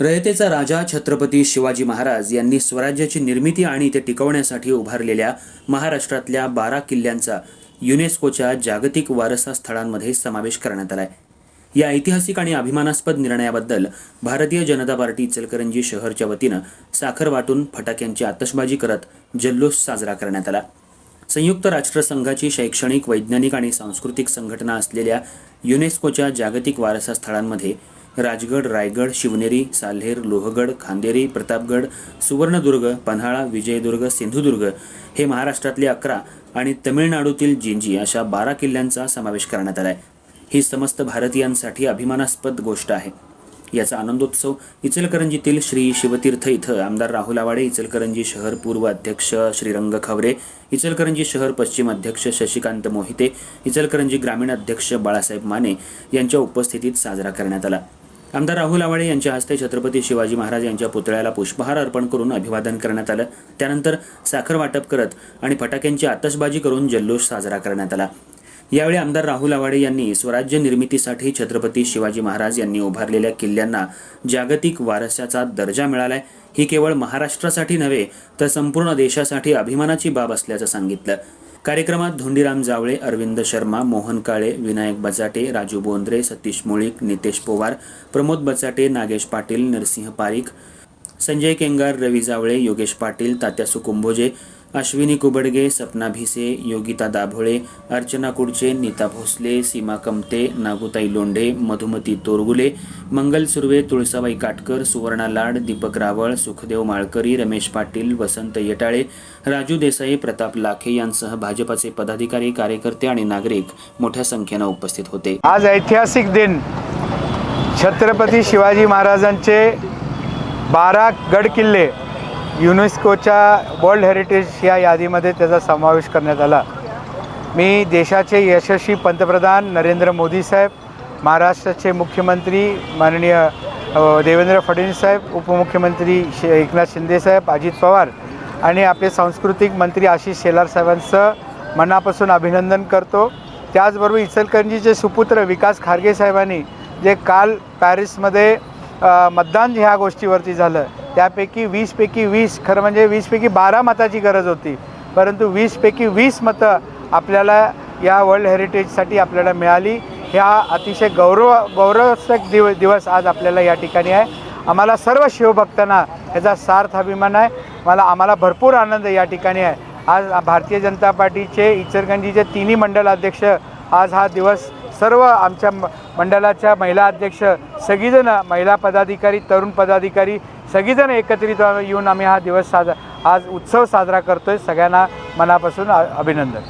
रयतेचा राजा छत्रपती शिवाजी महाराज यांनी स्वराज्याची निर्मिती आणि ते टिकवण्यासाठी उभारलेल्या महाराष्ट्रातल्या बारा किल्ल्यांचा युनेस्कोच्या जागतिक वारसा स्थळांमध्ये समावेश करण्यात आलाय. या ऐतिहासिक आणि अभिमानास्पद निर्णयाबद्दल भारतीय जनता पार्टी इचलकरंजी शहरच्या वतीनं साखर वाटून फटाक्यांची आतषबाजी करत जल्लोष साजरा करण्यात आला. संयुक्त राष्ट्रसंघाची शैक्षणिक वैज्ञानिक आणि सांस्कृतिक संघटना असलेल्या युनेस्कोच्या जागतिक वारसा स्थळांमध्ये राजगड रायगड शिवनेरी साल्हेर लोहगड खांदेरी प्रतापगड सुवर्णदुर्ग पन्हाळा विजयदुर्ग सिंधुदुर्ग हे महाराष्ट्रातले अकरा आणि तमिळनाडूतील जिंजी अशा बारा किल्ल्यांचा समावेश करण्यात आला आहे ही समस्त भारतीयांसाठी अभिमानास्पद गोष्ट आहे. याचा आनंदोत्सव इचलकरंजीतील श्री शिवतीर्थ इथं आमदार राहुल आवाडे इचलकरंजी शहर पूर्व अध्यक्ष श्रीरंग खवरे इचलकरंजी शहर पश्चिम अध्यक्ष शशिकांत मोहिते इचलकरंजी ग्रामीण अध्यक्ष बाळासाहेब माने यांच्या उपस्थितीत साजरा करण्यात आला. आमदार राहुल आवाडे यांच्या हस्ते छत्रपती शिवाजी महाराज यांच्या पुतळ्याला पुष्पहार अर्पण करून अभिवादन करण्यात आलं. त्यानंतर साखर वाटप करत आणि फटाक्यांची आतषबाजी करून जल्लोष साजरा करण्यात आला. यावेळी आमदार राहुल आवाडे यांनी स्वराज्य निर्मितीसाठी छत्रपती शिवाजी महाराज यांनी उभारलेल्या किल्ल्यांना जागतिक वारसाचा दर्जा मिळालाय. ही केवळ महाराष्ट्रासाठी नव्हे तर संपूर्ण देशासाठी अभिमानाची बाब असल्याचं सांगितलं. कार्यक्रमात धोंडीराम जावळे अरविंद शर्मा मोहन काळे विनायक बचाटे राजू बोंद्रे सतीश मुळीक नितेश पोवार प्रमोद बचाटे नागेश पाटील नरसिंह पारीख संजय केंगार रवी जावळे योगेश पाटील तात्या सुकुंभोजे अश्विनी कुबडगे सपना भिसे योगिता दाभोळे अर्चना कुडचे नीता भोसले सीमा कमते नागुताई लोंढे मधुमती तोरगुले मंगल सुर्वे तुळसाबाई काटकर सुवर्णा लाड दीपक रावळ सुखदेव माळकरी रमेश पाटील वसंत येटाळे राजू देसाई प्रताप लाखे यांसह भाजपाचे पदाधिकारी कार्यकर्ते आणि नागरिक मोठ्या संख्येनं उपस्थित होते. आज ऐतिहासिक दिन. छत्रपती शिवाजी महाराजांचे बारा गड किल्ले युनेस्कोच्या वर्ल्ड हेरिटेज या यादीमध्ये त्याचा समावेश करण्यात आला. मी देशाचे यशस्वी पंतप्रधान नरेंद्र मोदी साहेब महाराष्ट्राचे मुख्यमंत्री माननीय देवेंद्र फडणवीस साहेब उपमुख्यमंत्री शे एकनाथ शिंदे साहेब अजित पवार आणि आपले सांस्कृतिक मंत्री आशिष शेलार साहेबांचं मनापासून अभिनंदन करतो. त्याचबरोबर इचलकरंजीचे सुपुत्र विकास खारगे साहेबांनी जे काल पॅरिसमध्ये मतदान ह्या गोष्टीवरती झालं त्यापैकी वीसपैकी वीस खरं म्हणजे वीसपैकी बारा मताची गरज होती. परंतु वीसपैकी वीस मतं आपल्याला या वर्ल्ड हेरिटेजसाठी आपल्याला मिळाली. ह्या अतिशय गौरव गौरवसक दिव दिवस आज आपल्याला या ठिकाणी आहे. आम्हाला सर्व शिवभक्तांना ह्याचा सार्थ अभिमान आहे. मला आम्हाला भरपूर आनंद या ठिकाणी आहे. आज भारतीय जनता पार्टीचे इचलकरंजीचे तिन्ही मंडल अध्यक्ष आज हा दिवस सर्व आमच्या मंडळाच्या महिला अध्यक्ष सगळीजण महिला पदाधिकारी तरुण पदाधिकारी सगळीजण एकत्रित येऊन आम्ही हा दिवस साजरा आज उत्सव साजरा करतोय. सगळ्यांना मनापासून अ- अभिनंदन.